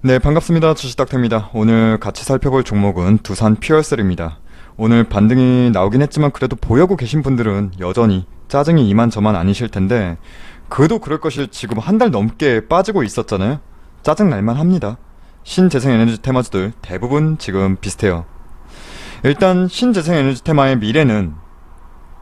네, 반갑습니다. 주식닥터입니다. 오늘 같이 살펴볼 종목은 두산 퓨어셀입니다. 오늘 반등이 나오긴 했지만 그래도 보유하고 계신 분들은 여전히 짜증이 이만저만 아니실 텐데 그도 그럴 것이 지금 한 달 넘게 빠지고 있었잖아요. 짜증 날만 합니다. 신재생 에너지 테마주들 대부분 지금 비슷해요. 일단 신재생 에너지 테마의 미래는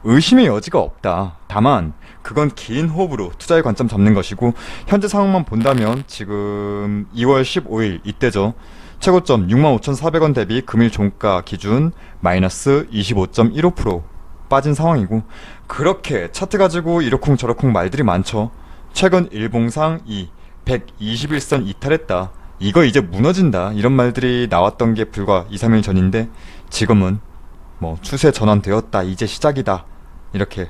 의심의 여지가 없다. 다만 그건 긴 호흡으로 투자의 관점 잡는 것이고 현재 상황만 본다면 지금 2월 15일 이때죠. 최고점 65,400원 대비 금일 종가 기준 마이너스 25.15% 빠진 상황이고 그렇게 차트 가지고 이러쿵 저러쿵 말들이 많죠. 최근 일봉상 이 121선 이탈했다. 이거 이제 무너진다. 이런 말들이 나왔던 게 불과 2, 3일 전인데 지금은 뭐 추세 전환되었다. 이제 시작이다. 이렇게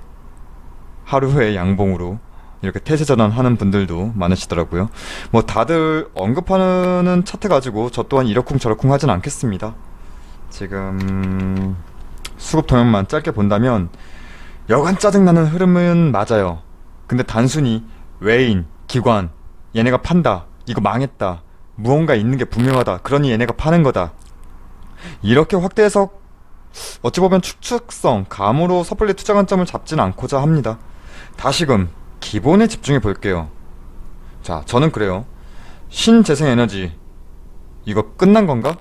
하루 후에 양봉으로 이렇게 태세 전환하는 분들도 많으시더라고요. 뭐 다들 언급하는 차트 가지고 저 또한 이러쿵 저러쿵 하진 않겠습니다. 지금 수급 동향만 짧게 본다면 여간 짜증나는 흐름은 맞아요. 근데 단순히 외인, 기관, 얘네가 판다, 이거 망했다, 무언가 있는 게 분명하다, 그러니 얘네가 파는 거다. 이렇게 확대해서 어찌 보면 축축성, 감으로 섣불리 투자 관점을 잡지는 않고자 합니다. 다시금 기본에 집중해 볼게요. 자, 저는 그래요. 신재생 에너지 이거 끝난 건가?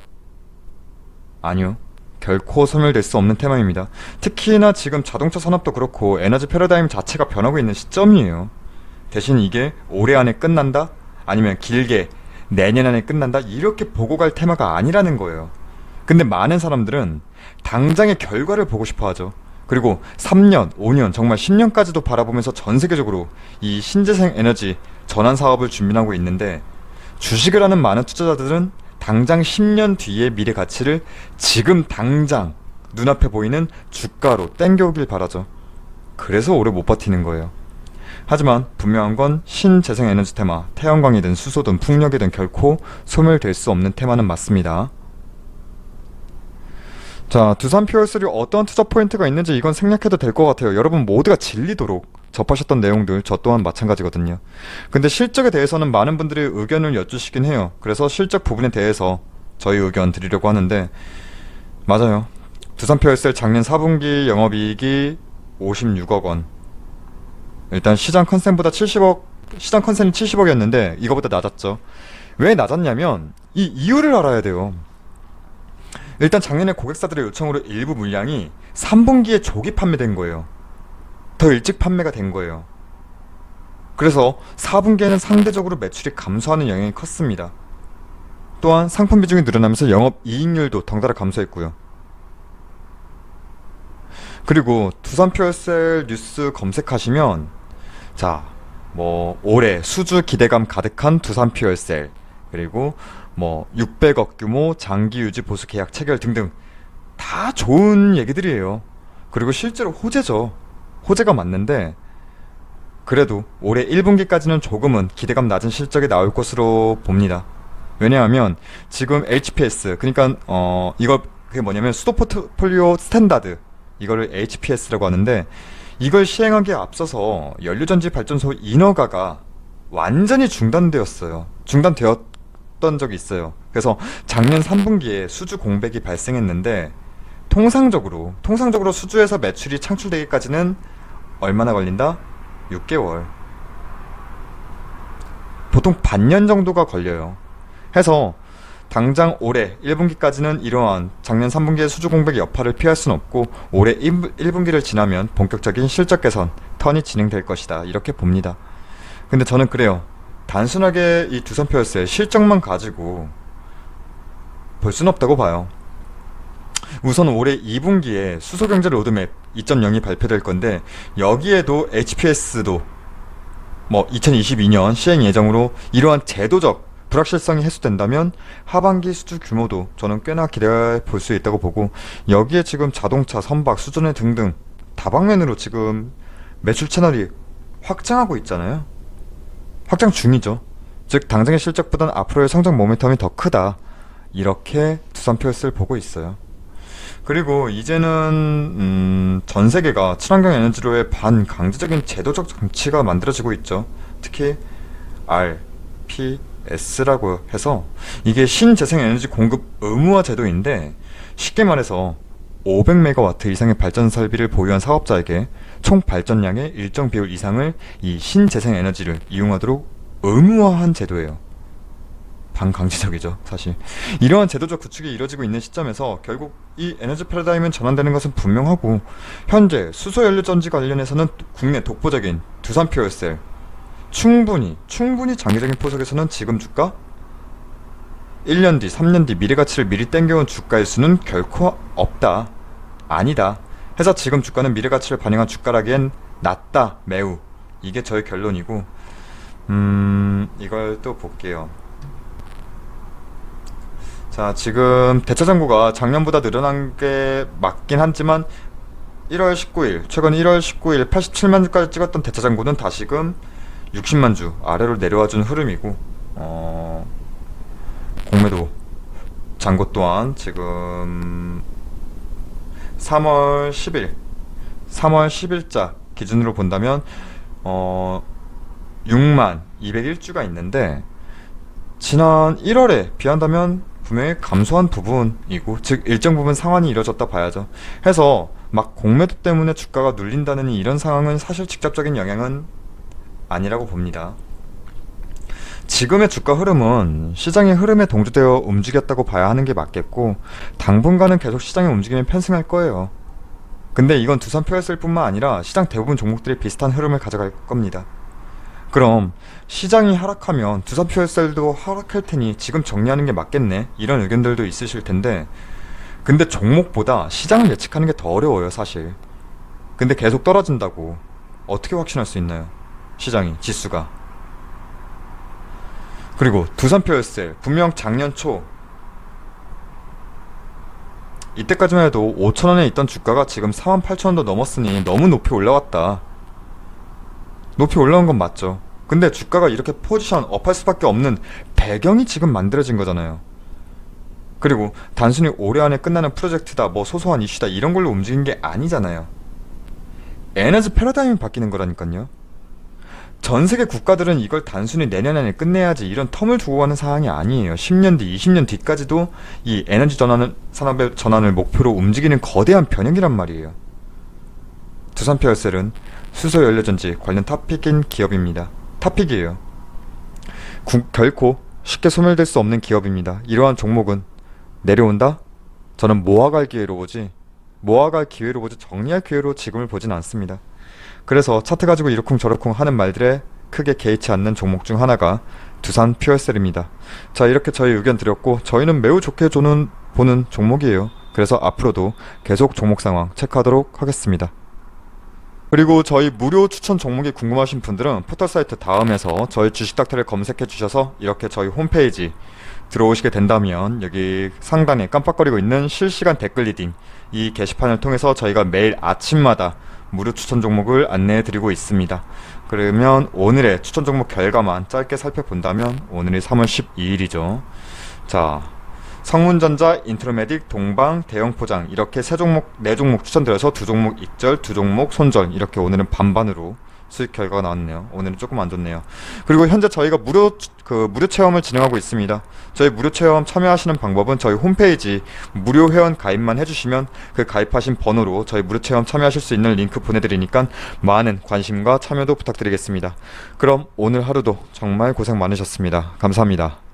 아니요. 결코 소멸될 수 없는 테마입니다. 특히나 지금 자동차 산업도 그렇고 에너지 패러다임 자체가 변하고 있는 시점이에요. 대신 이게 올해 안에 끝난다? 아니면 길게 내년 안에 끝난다? 이렇게 보고 갈 테마가 아니라는 거예요. 근데 많은 사람들은 당장의 결과를 보고 싶어 하죠. 그리고 3년, 5년, 정말 10년까지도 바라보면서 전 세계적으로 이 신재생 에너지 전환 사업을 준비하고 있는데 주식을 하는 많은 투자자들은 당장 10년 뒤의 미래 가치를 지금 당장 눈앞에 보이는 주가로 땡겨오길 바라죠. 그래서 오래 못 버티는 거예요. 하지만 분명한 건 신재생 에너지 테마, 태양광이든 수소든 풍력이든 결코 소멸될 수 없는 테마는 맞습니다. 자, 두산 퓨얼3 어떠한 투자 포인트가 있는지 이건 생략해도 될 것 같아요. 여러분 모두가 질리도록 접하셨던 내용들 저 또한 마찬가지거든요. 근데 실적에 대해서는 많은 분들이 의견을 여쭈시긴 해요. 그래서 실적 부분에 대해서 저희 의견 드리려고 하는데 맞아요. 두산 퓨얼셀 작년 4분기 영업이익이 56억 원. 일단 시장 컨센보다 70억 시장 컨센이 70억이었는데 이거보다 낮았죠. 왜 낮았냐면 이 이유를 알아야 돼요. 일단 작년에 고객사들의 요청으로 일부 물량이 3분기에 조기 판매된 거예요. 더 일찍 판매가 된 거예요. 그래서 4분기에는 상대적으로 매출이 감소하는 영향이 컸습니다. 또한 상품 비중이 늘어나면서 영업 이익률도 덩달아 감소했고요. 그리고 두산 퓨얼셀 뉴스 검색하시면 자, 뭐 올해 수주 기대감 가득한 두산 퓨얼셀 그리고 뭐 600억 규모 장기 유지 보수 계약 체결 등등 다 좋은 얘기들이에요. 그리고 실제로 호재죠. 호재가 맞는데 그래도 올해 1분기까지는 조금은 기대감 낮은 실적이 나올 것으로 봅니다. 왜냐하면 지금 HPS 그러니까 어 이거 그게 뭐냐면 수도 포트폴리오 스탠다드 이거를 HPS라고 하는데 이걸 시행하기에 앞서서 연료전지 발전소 인허가가 완전히 중단되었어요. 중단되었 던 적이 있어요. 그래서 작년 3분기에 수주 공백이 발생했는데 통상적으로 통상적으로 수주에서 매출이 창출되기까지는 얼마나 걸린다? 6개월. 보통 반년 정도가 걸려요. 해서 당장 올해 1분기까지는 이러한 작년 3분기의 수주 공백의 여파를 피할 수는 없고 올해 1분, 기를 지나면 본격적인 실적 개선, 턴이 진행될 것이다. 이렇게 봅니다. 근데 저는 그래요. 단순하게 이 두산표였어요. 실적만 가지고 볼 수는 없다고 봐요. 우선 올해 2분기에 수소경제 로드맵 2.0이 발표될 건데 여기에도 HPS도 뭐 2022년 시행 예정으로 이러한 제도적 불확실성이 해소된다면 하반기 수주 규모도 저는 꽤나 기대해 볼 수 있다고 보고 여기에 지금 자동차, 선박, 수전회 등등 다방면으로 지금 매출 채널이 확장하고 있잖아요. 확장 중이죠. 즉 당장의 실적보다는 앞으로의 성장 모멘텀이 더 크다. 이렇게 두산 표스를 보고 있어요. 그리고 이제는 음, 전 세계가 친환경 에너지로의 반강제적인 제도적 정치가 만들어지고 있죠. 특히 R, P, S라고 해서 이게 신재생 에너지 공급 의무화 제도인데 쉽게 말해서 500메가와트 이상의 발전 설비를 보유한 사업자에게 총 발전량의 일정 비율 이상을 이 신재생 에너지를 이용하도록 의무화한 제도예요. 반강제적이죠, 사실. 이러한 제도적 구축이 이뤄지고 있는 시점에서 결국 이 에너지 패러다임은 전환되는 것은 분명하고 현재 수소연료전지 관련해서는 국내 독보적인 두산 퓨얼셀 충분히 충분히 장기적인 포석에서는 지금 주가 1년 뒤, 3년 뒤 미래 가치를 미리 땡겨온 주가일 수는 결코 없다. 아니다. 해서 지금 주가는 미래 가치를 반영한 주가라기엔 낮다. 매우. 이게 저의 결론이고 음, 이걸 또 볼게요. 자, 지금 대차 잔고가 작년보다 늘어난 게 맞긴 하지만 1월 19일, 최근 1월 19일 87만 주까지 찍었던 대차 잔고는 다시금 60만 주 아래로 내려와 준 흐름이고, 어, 공매도 잔고 또한 지금 3월 10일, 3월 10일자 기준으로 본다면, 어, 6만 201주가 있는데, 지난 1월에 비한다면 분명히 감소한 부분이고 즉 일정 부분 상환이 이뤄졌다 봐야죠. 해서 막 공매도 때문에 주가가 눌린다는 이런 상황은 사실 직접적인 영향은 아니라고 봅니다. 지금의 주가 흐름은 시장의 흐름에 동조되어 움직였다고 봐야 하는 게 맞겠고 당분간은 계속 시장의 움직임이 편승할 거예요. 근데 이건 두산 표였을 뿐만 아니라 시장 대부분 종목들이 비슷한 흐름을 가져갈 겁니다. 그럼 시장이 하락하면 두산 퓨얼셀도 하락할 테니 지금 정리하는 게 맞겠네 이런 의견들도 있으실 텐데 근데 종목보다 시장을 예측하는 게 더 어려워요 사실 근데 계속 떨어진다고 어떻게 확신할 수 있나요 시장이 지수가 그리고 두산 퓨얼셀 분명 작년 초 이때까지만 해도 5천원에 있던 주가가 지금 48,000원도 넘었으니 너무 높이 올라왔다 높이 올라온 건 맞죠. 근데 주가가 이렇게 포지션 업할 수밖에 없는 배경이 지금 만들어진 거잖아요. 그리고 단순히 올해 안에 끝나는 프로젝트다, 뭐 소소한 이슈다 이런 걸로 움직인 게 아니잖아요. 에너지 패러다임이 바뀌는 거라니까요. 전 세계 국가들은 이걸 단순히 내년 안에 끝내야지 이런 텀을 두고 가는 사항이 아니에요. 10년 뒤, 20년 뒤까지도 이 에너지 전환을, 산업의 전환을 목표로 움직이는 거대한 변혁이란 말이에요. 두산 퓨얼셀은 수소 연료전지 관련 탑픽인 기업입니다. 탑픽이에요. 구- 결코 쉽게 소멸될 수 없는 기업입니다. 이러한 종목은 내려온다? 저는 모아갈 기회로 보지 모아갈 기회로 보지 정리할 기회로 지금을 보진 않습니다. 그래서 차트 가지고 이러쿵 저러쿵 하는 말들에 크게 개의치 않는 종목 중 하나가 두산 퓨얼셀입니다. 자 이렇게 저희 의견 드렸고 저희는 매우 좋게 조는, 보는 종목이에요. 그래서 앞으로도 계속 종목 상황 체크하도록 하겠습니다. 그리고 저희 무료 추천 종목이 궁금하신 분들은 포털 사이트 다음에서 저희 주식닥터를 검색해 주셔서 이렇게 저희 홈페이지 들어오시게 된다면 여기 상단에 깜빡거리고 있는 실시간 댓글 리딩 이 게시판을 통해서 저희가 매일 아침마다 무료 추천 종목을 안내해 드리고 있습니다. 그러면 오늘의 추천 종목 결과만 짧게 살펴본다면 오늘이 3월 12일이죠. 자, 성문전자, 인트로메딕, 동방, 대형포장 이렇게 세 종목, 네 종목 추천드려서 두 종목 익절, 두 종목 손절 이렇게 오늘은 반반으로 수익 결과가 나왔네요. 오늘은 조금 안 좋네요. 그리고 현재 저희가 무료 추- 그 무료 체험을 진행하고 있습니다. 저희 무료 체험 참여하시는 방법은 저희 홈페이지 무료 회원 가입만 해주시면 그 가입하신 번호로 저희 무료 체험 참여하실 수 있는 링크 보내드리니까 많은 관심과 참여도 부탁드리겠습니다. 그럼 오늘 하루도 정말 고생 많으셨습니다. 감사합니다.